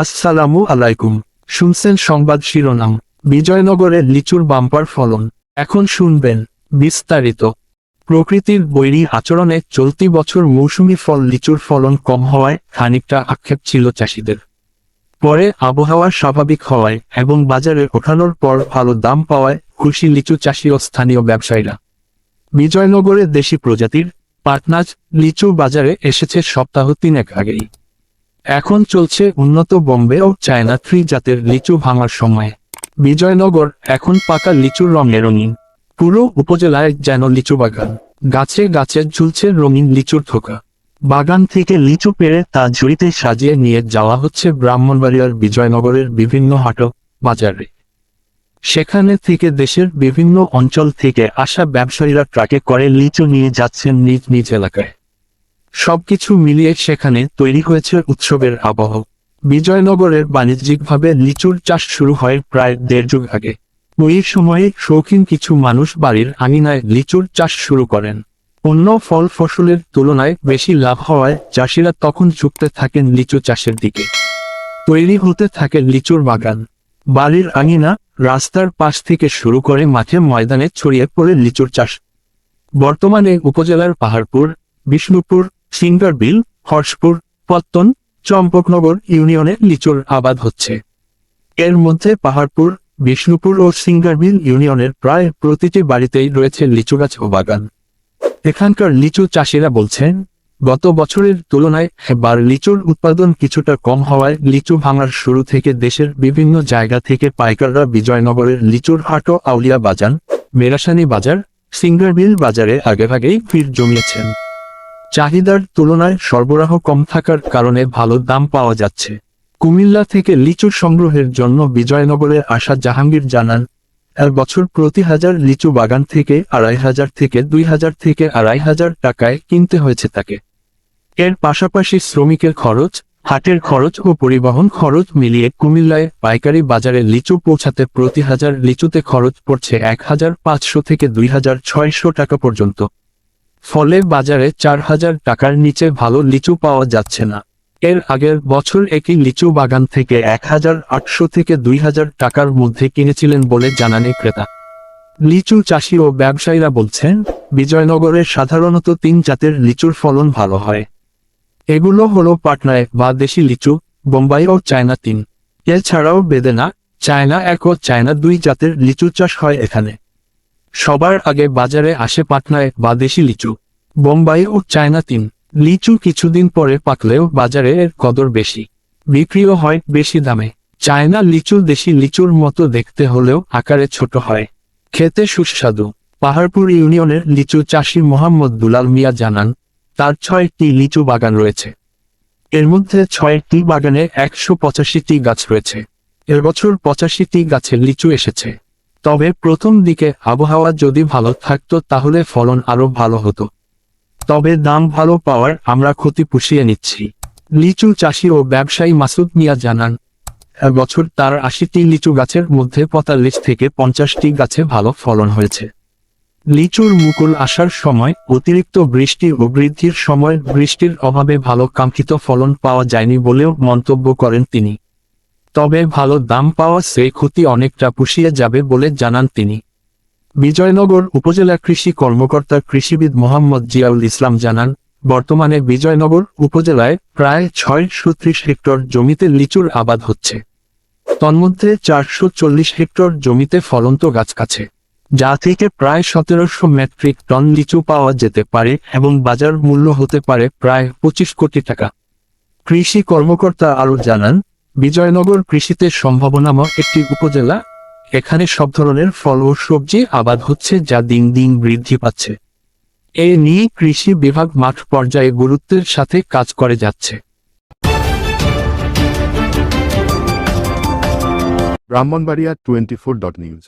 আসসালামু আলাইকুম। শুনছেন সংবাদ শিরোনাম। বিজয়নগরে লিচুর বাম্পার ফলন। এখন শুনবেন বিস্তারিত। প্রকৃতির বৈরী আচরণে চলতি বছর মৌসুমি ফল লিচুর ফলন কম হওয়ায় খানিকটা আক্ষেপ ছিল চাষিদের। পরে আবহাওয়া স্বাভাবিক হওয়ায় এবং বাজারে ওঠানোর পর ভালো দাম পাওয়ায় খুশি লিচু চাষি ও স্থানীয় ব্যবসায়ীরা। বিজয়নগরে দেশি প্রজাতির পাটনাজ লিচু বাজারে এসেছে সপ্তাহ তিনেক আগেই। এখন চলছে উন্নত বোম্বে ও চায়না থ্রি জাতের লিচু ভাঙার সময়। বিজয়নগর, এখন পাকা লিচুর রঙে রঙিন পুরো উপজেলায় যেন লিচু বাগান। গাছে গাছে ঝুলছে রঙিন লিচুর থোকা। বাগান থেকে লিচু পেরে তা ঝুড়িতে সাজিয়ে নিয়ে যাওয়া হচ্ছে ব্রাহ্মণবাড়িয়ার বিজয়নগরের বিভিন্ন হাট বাজারে। সেখানে থেকে দেশের বিভিন্ন অঞ্চল থেকে আসা ব্যবসায়ীরা ট্রাকে করে লিচু নিয়ে যাচ্ছেন নিজ নিজ এলাকায়। সবকিছু মিলিয়ে সেখানে তৈরি হয়েছে উৎসবের আবহ। বিজয়নগরের বাণিজ্যিকভাবে লিচুর চাষ শুরু হয় প্রায় দেড় যুগ আগে। ওই সময়ে শৌখিন কিছু মানুষ বাড়ির আঙিনায় লিচুর চাষ শুরু করেন। অন্য ফল ফসলের তুলনায় বেশি লাভ হওয়ায় চাষিরা তখন ঝুঁকতে থাকেন লিচু চাষের দিকে। তৈরি হতে থাকে লিচুর বাগান। বাড়ির আঙিনা রাস্তার পাশ থেকে শুরু করে মাঠে ময়দানে ছড়িয়ে পড়ে লিচুর চাষ। বর্তমানে উপজেলার পাহাড়পুর, বিষ্ণুপুর সিঙ্গারবিল হর্ষপুর, পত্তন, চম্পকনগর ইউনিয়নে লিচুর আবাদ হচ্ছে। এর মধ্যে পাহাড়পুর, বিষ্ণুপুর ও সিঙ্গারবিল ইউনিয়নের প্রায় প্রতিটি বাড়িতেই রয়েছে লিচু গাছ ও বাগান। এখানকার লিচু চাষিরা বলছেন, গত বছরের তুলনায় এবার লিচুর উৎপাদন কিছুটা কম হওয়ায় লিচু ভাঙার শুরু থেকে দেশের বিভিন্ন জায়গা থেকে পাইকাররা বিজয়নগরের লিচুর হাট ও আউলিয়া বাজান মেরাসানি বাজার সিঙ্গারবিল বাজারে আগেভাগেই ভিড় জমিয়েছেন। চাহিদার তুলনায় সরবরাহ কম থাকার কারণে ভালো দাম পাওয়া যাচ্ছে। কুমিল্লা থেকে লিচু সংগ্রহের জন্য বিজয়নগরে আসা জাহাঙ্গীর জানান এক বছর প্রতি হাজার লিচু বাগান থেকে আড়াই হাজার থেকে দুই হাজার থেকে আড়াই হাজার টাকায় কিনতে হয়েছে তাকে। এর পাশাপাশি শ্রমিকের খরচ, হাটের খরচ ও পরিবহন খরচ মিলিয়ে কুমিল্লায় পাইকারি বাজারে লিচু পৌঁছাতে প্রতি হাজার লিচুতে খরচ পড়ছে এক হাজার পাঁচশো থেকে দুই হাজার ছয়শো টাকা পর্যন্ত। ফলে বাজারে চার হাজার টাকার নিচে ভালো লিচু পাওয়া যাচ্ছে না। এর আগের বছর একই লিচু বাগান থেকে এক হাজার আটশো থেকে দুই হাজার টাকার মধ্যে কিনেছিলেন বলে জানান ক্রেতা। লিচু চাষি ও ব্যবসায়ীরা বলছেন, বিজয়নগরে সাধারণত তিন জাতের লিচুর ফলন ভালো হয়। এগুলো হলো পাটনায় বা দেশি লিচু, বোম্বাই ও চায়না তিন। এছাড়াও বেদেনা, চায়না এক ও চায়না দুই জাতের লিচু চাষ হয় এখানে। সবার আগে বাজারে আসে পাটনায় বা দেশি লিচু। বোম্বাই ও চায়না তিন। লিচু কিছুদিন পরে পাকলেও বাজারে এর কদর বেশি। বিক্রিও হয় বেশি দামে। চায়না লিচু দেশি লিচুর মতো দেখতে হলেও আকারে ছোট হয়। খেতে সুস্বাদু। পাহাড়পুর ইউনিয়নের লিচু চাষি মোহাম্মদ দুলাল মিয়া জানান, তার ছয়টি লিচু বাগান রয়েছে। এর মধ্যে ছয়টি বাগানে একশো পঁচাশিটি গাছ রয়েছে। এর বছর পঁচাশিটি গাছের লিচু এসেছে। তবে প্রথম দিকে আবহাওয়া যদি ভালো থাকতো তাহলে ফলন আরও ভালো হতো। তবে দাম ভালো পাওয়ার আমরা ক্ষতি পুষিয়ে নিচ্ছি। লিচু চাষি ও ব্যবসায়ী মাসুদ মিয়া জানান বছর তার আশিটি লিচু গাছের মধ্যে পঁয়তাল্লিশ থেকে পঞ্চাশটি গাছে ভালো ফলন হয়েছে। লিচুর মুকুল আসার সময় অতিরিক্ত বৃষ্টি ও বৃদ্ধির সময় বৃষ্টির অভাবে ভালো কাঙ্ক্ষিত ফলন পাওয়া যায়নি বলেও মন্তব্য করেন তিনি। তবে ভালো দাম পাওয়া সে ক্ষতি অনেকটা পুষিয়ে যাবে বলে জানান তিনি। বিজয়নগর উপজেলা কৃষি কর্মকর্তা কৃষিবিদ মোহাম্মদ জিয়াউল ইসলাম জানান, বর্তমানে বিজয়নগর উপজেলায় প্রায় ছয়শো ত্রিশ হেক্টর জমিতে লিচুর আবাদ হচ্ছে। তন্মধ্যে চারশো চল্লিশ হেক্টর জমিতে ফলন্ত গাছ কাছে যা থেকে প্রায় সতেরোশো মেট্রিক টন লিচু পাওয়া যেতে পারে এবং বাজার মূল্য হতে পারে প্রায় পঁচিশ কোটি টাকা। কৃষি কর্মকর্তা আরও জানান বিজয়নগর কৃষিতে সম্ভাবনাময় একটি উপজেলা, এখানে সব ধরনের ফল ও সবজি আবাদ হচ্ছে যা দিন দিন বৃদ্ধি পাচ্ছে। এ নিয়ে কৃষি বিভাগ মাঠ পর্যায়ে গুরুত্বের সাথে কাজ করে যাচ্ছে। Brahmanbaria twenty four dot news.